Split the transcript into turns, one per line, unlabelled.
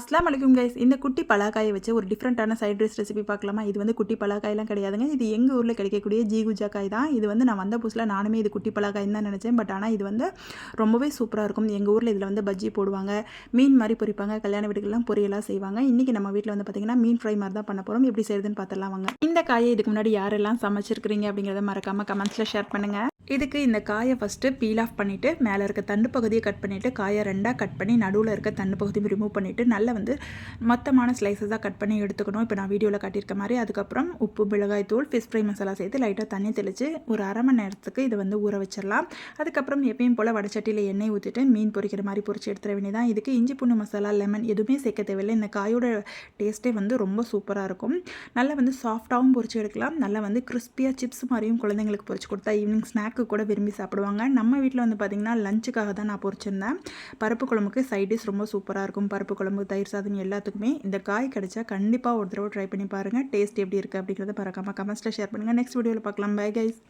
அஸ்லாம் வலைக்கும் கைஸ் இந்த குட்டி பலாக்காயை வச்சு ஒரு டிஃப்ரெண்ட்டான சைட் டிஷ் ரெசிபி பார்க்கலாமா? இது வந்து குட்டி பலாக்காயெல்லாம் கிடையாதுங்க. இது எங்கள் ஊரில் கிடைக்கக்கூடிய ஜீகுஜா காய் தான். இது வந்து நான் வந்த புதுசில் நானுமே இது குட்டி பலாக்காய்ன்னு தான் நினச்சேன். பட் ஆனால் இது வந்து ரொம்பவே சூப்பராக இருக்கும். எங்கள் ஊரில் இதில் வந்து பஜ்ஜி போடுவாங்க. மீன் மாதிரி பொரிப்பாங்க. கல்யாண வீடுகள்லாம் பொரியலாக செய்வாங்க. இன்றைக்கி நம்ம வீட்டில் வந்து பார்த்திங்கன்னா மீன் ஃப்ரை மாதிரி தான் பண்ண போகிறோம் எப்படி செய்யுதுன்னு பார்த்துலாம் வாங்க. இந்த காயை இதுக்கு முன்னாடி யாரெல்லாம் சமைச்சிருக்கிறீங்க அப்படிங்கிறத மறக்காமல் கமெண்ட்ஸில் ஷேர் பண்ணுங்கள் இதுக்கு இந்த காயை ஃபஸ்ட்டு பீல் ஆஃப் பண்ணிவிட்டு மேலே இருக்க தண்டு பகுதியை கட் பண்ணிவிட்டு காயை ரெண்டாக கட் பண்ணி நடுவில் இருக்க தண்டு பகுதியும் ரிமூவ் பண்ணிவிட்டு நல்லா வந்து மொத்தமான ஸ்லைசஸாக கட் பண்ணி எடுத்துக்கணும். இப்போ நான் வீடியோவில் காட்டியிருக்க மாதிரி. அதுக்கப்புறம் உப்பு மிளகாய் தூள் ஃபிஷ் ஃப்ரை மசாலா சேர்த்து லைட்டாக தண்ணி தெளித்து ஒரு அரை மணி நேரத்துக்கு இதை வந்து ஊற வச்சிடலாம். அதுக்கப்புறம் எப்பயும் போல் வடச்சட்டியில் எண்ணெய் ஊற்றிட்டு மீன் பொரிக்கிற மாதிரி பொரிச்சு எடுத்துட வேண்டியதான் இதுக்கு இஞ்சி பூண்டு மசாலா லெமன் எதுவுமே சேர்க்க தேவையில்லை. இந்த காயோட டேஸ்ட்டே வந்து ரொம்ப சூப்பராக இருக்கும். நல்லா வந்து சாஃப்டாகவும் பொரிச்சு எடுக்கலாம். நல்லா வந்து கிறிஸ்பியாக சிப்ஸ் மாதிரியும் குழந்தைங்களுக்கு பொரிச்சு கொடுத்தா ஈவினிங் ஸ்நாக்கு கூட விரும்பி சாப்பிடுவாங்க. நம்ம வீட்டில் வந்து பார்த்திங்கன்னா லஞ்சுக்காக தான் நான் பொறிச்சிருந்தேன். பருப்பு குழம்புக்கு சைட் டிஷ் ரொம்ப சூப்பராக இருக்கும். பருப்பு குழம்பு தயிர் சாதம் எல்லாத்துக்குமே இந்த காய் கிடைச்சா கண்டிப்பாக ஒரு தடவை ட்ரை பண்ணி பாருங்கள் டேஸ்ட் எப்படி இருக்குது அப்படிங்கிறத பறக்காமல் கமெண்ட்ஸில் ஷேர் பண்ணுங்கள் நெக்ஸ்ட் வீடியோவில் பார்க்கலாம். Bye guys